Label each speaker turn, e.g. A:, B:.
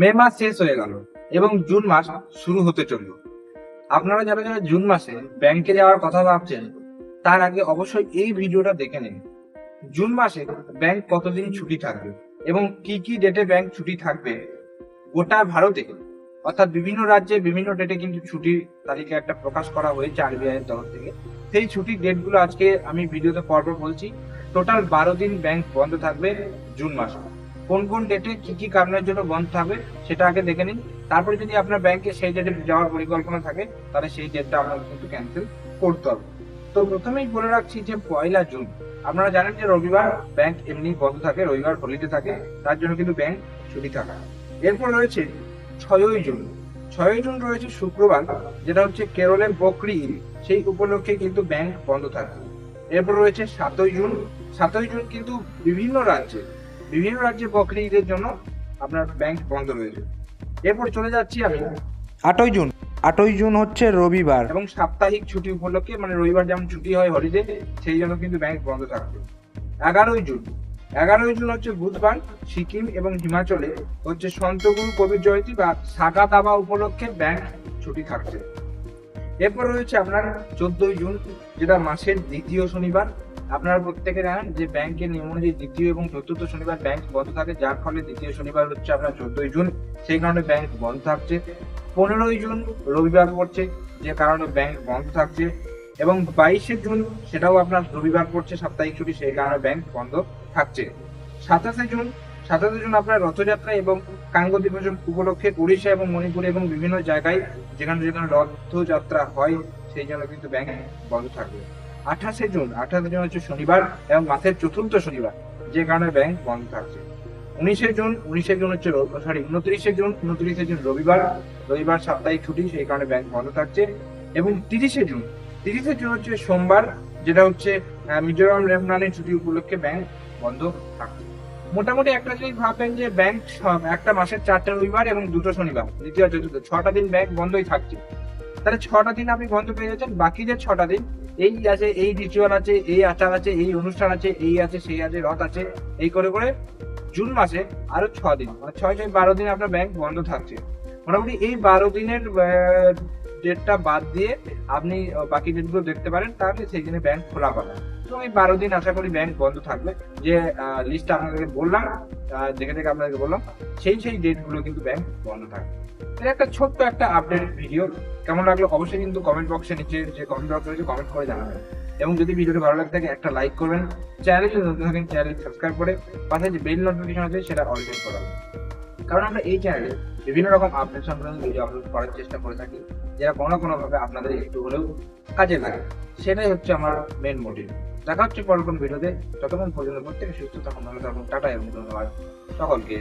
A: মে মাস শেষ হয়ে গেল এবং জুন মাস শুরু হতে চলল। আপনারা যারা যারা জুন মাসে ব্যাংকে যাওয়ার কথা ভাবছেন, তার আগে অবশ্যই এই ভিডিওটা দেখে নিন। জুন মাসে ব্যাংক কতদিন ছুটি থাকবে এবং কি কি ডেটে ব্যাংক ছুটি থাকবে গোটা ভারতে, অর্থাৎ বিভিন্ন রাজ্যে বিভিন্ন ডেটে কিন্তু ছুটির তালিকা একটা প্রকাশ করা হয়েছে আরবিআই এর তরফ থেকে। সেই ছুটির ডেটগুলো আজকে আমি ভিডিওতে পরপর বলছি। টোটাল বারো দিন ব্যাংক বন্ধ থাকবে জুন মাসে। কোন কোন ডেটে কি কি কারণের জন্য বন্ধ থাকবে সেটা আগে দেখে নিন। তারপরে যদি আপনার ব্যাংকে সেই ডেটে যাওয়ার পরিকল্পনা থাকে, তাহলে সেই ডেটটা আপনাকে কিন্তু ক্যান্সেল করতে হবে। তো প্রথমেই বলে রাখছি যে পয়লা জুন, আপনারা জানেন যে রবিবার ব্যাংক এমনি বন্ধ থাকে, রবিবার হলিডে থাকে, তার জন্য কিন্তু ব্যাংক ছুটি থাকা। এরপর রয়েছে ছয়ই জুন ছয়ই জুন রয়েছে শুক্রবার, যেটা হচ্ছে কেরলের বকরি সেই উপলক্ষে কিন্তু ব্যাংক বন্ধ থাকে। এরপর রয়েছে সাতই জুন সাতই জুন কিন্তু বিভিন্ন রাজ্যে বিভিন্ন রাজ্যে বকরি ঈদের জন্য আপনার ব্যাংক বন্ধ রয়েছে এরপর চলে যাচ্ছি আমি
B: আটই জুন। আটই জুন হচ্ছে রবিবার।
A: এবং সাপ্তাহিক ছুটি উপলক্ষে মানে রবিবার যেমন ছুটি হয় হলিডে সেই জন্য কিন্তু ব্যাংক বন্ধ থাকবে এগারোই জুন। এগারোই জুন হচ্ছে বুধবার সিকিম এবং হিমাচলে হচ্ছে সন্তগুরু কবির জয়ন্তী বা সাগা দাবা উপলক্ষে ব্যাংক ছুটি থাকছে। এরপর রয়েছে আপনার চোদ্দই জুন যেটা মাসের দ্বিতীয় শনিবার। আপনারা প্রত্যেকে জানেন যে ব্যাংকের নিয়ম অনুযায়ী দ্বিতীয় এবং চতুর্থ শনিবার ব্যাংক বন্ধ থাকে, যার ফলে দ্বিতীয় শনিবার হচ্ছে আপনার চোদ্দই জুন। সেই কারণে ব্যাংক বন্ধ থাকছে। পনেরোই জুন রবিবার পড়ছে, যে কারণে ব্যাংক বন্ধ থাকছে। এবং বাইশে জুন সেটাও আপনার রবিবার পড়ছে, সাপ্তাহিক ছুটি, সেই কারণে ব্যাংক বন্ধ থাকছে। সাতাশে জুন সাতাশে জুন আপনার রথযাত্রা এবং কাঙ্গ দিবস উপলক্ষে উড়িষ্যা এবং মণিপুর এবং বিভিন্ন জায়গায় যেখানে যেখানে রথযাত্রা হয়, সেই জন্য কিন্তু ব্যাংক বন্ধ থাকবে। আঠাশে জুন আঠাশে জুন হচ্ছে শনিবার এবং মাসের চতুর্থ শনিবার, যে কারণে ব্যাংক বন্ধ থাকছে। উনিশে জুন উনিশে জুন হচ্ছে সরি উনত্রিশে জুন উনত্রিশে জুন রবিবার রবিবার সাপ্তাহিক ছুটি, সেই কারণে ব্যাংক বন্ধ থাকছে। এবং তিরিশে জুন তিরিশে জুন হচ্ছে সোমবার, যেটা হচ্ছে মিজোরাম রেমনানের ছুটি উপলক্ষে ব্যাংক বন্ধ থাকছে। মোটামুটি একটা জিনিস ভাববেন যে ব্যাংক একটা মাসের চারটা রবিবার এবং দুটো শনিবার, দ্বিতীয়, চতুর্থ, ছটা দিন ব্যাংক বন্ধই থাকছে। তাহলে ছটা দিন আপনি বন্ধ পেয়ে যাচ্ছেন, বাকি যে ছটা দিন, এই আছে, এই রিচুয়াল আছে, এই আচার আছে, এই অনুষ্ঠান আছে, এই আছে, সেই আছে, রথ আছে, এই করে করে জুন মাসে আরও ছ দিন মানে ছয় ছয়, বারো দিন আপনার ব্যাংক বন্ধ থাকছে। মোটামুটি এই বারো দিনের ডেটটা বাদ দিয়ে আপনি বাকি ডেটগুলো দেখতে পারেন, তাহলে সেই দিনে ব্যাংক খোলা পাবেন এবং এই বারো দিন আশা করি ব্যাংক বন্ধ থাকবে। যে লিস্টটা আপনাদেরকে বললাম দেখে দেখে আপনাদেরকে বললাম, সেই সেই ডেটগুলো কিন্তু ব্যাংক বন্ধ থাকবে। এটা একটা ছোট্ট একটা আপডেট ভিডিও কেমন লাগল অবশ্যই কিন্তু কমেন্ট বক্সে নিচে যে কমেন্ট বক্স রয়েছে কমেন্ট করে জানাবেন। এবং যদি ভিডিওটি ভালো লাগে থাকে, একটা লাইক করবেন। চ্যানেলে যদি নতুন থাকেন চ্যানেল সাবস্ক্রাইব করে পাশে যে বেল নোটিফিকেশন আছে, সেটা অল টাইম করাবেন কারণ আমরা এই চ্যানেলে বিভিন্ন রকম আপডেট সংক্রান্ত ভিডিও আপলোড করার চেষ্টা করে থাকি, যেটা কোনো না কোনো ভাবে আপনাদের একটু হলেও কাজে লাগে। সেটাই হচ্ছে আমার মেন মোটিভ দেখা হচ্ছে পরের কোন ভিডিওতে। ততক্ষণ পর্যন্ত প্রত্যেকে সুস্থ থাকুন, ভালো থাকুন, টাটা এবং ধন্যবাদ। সকলকে।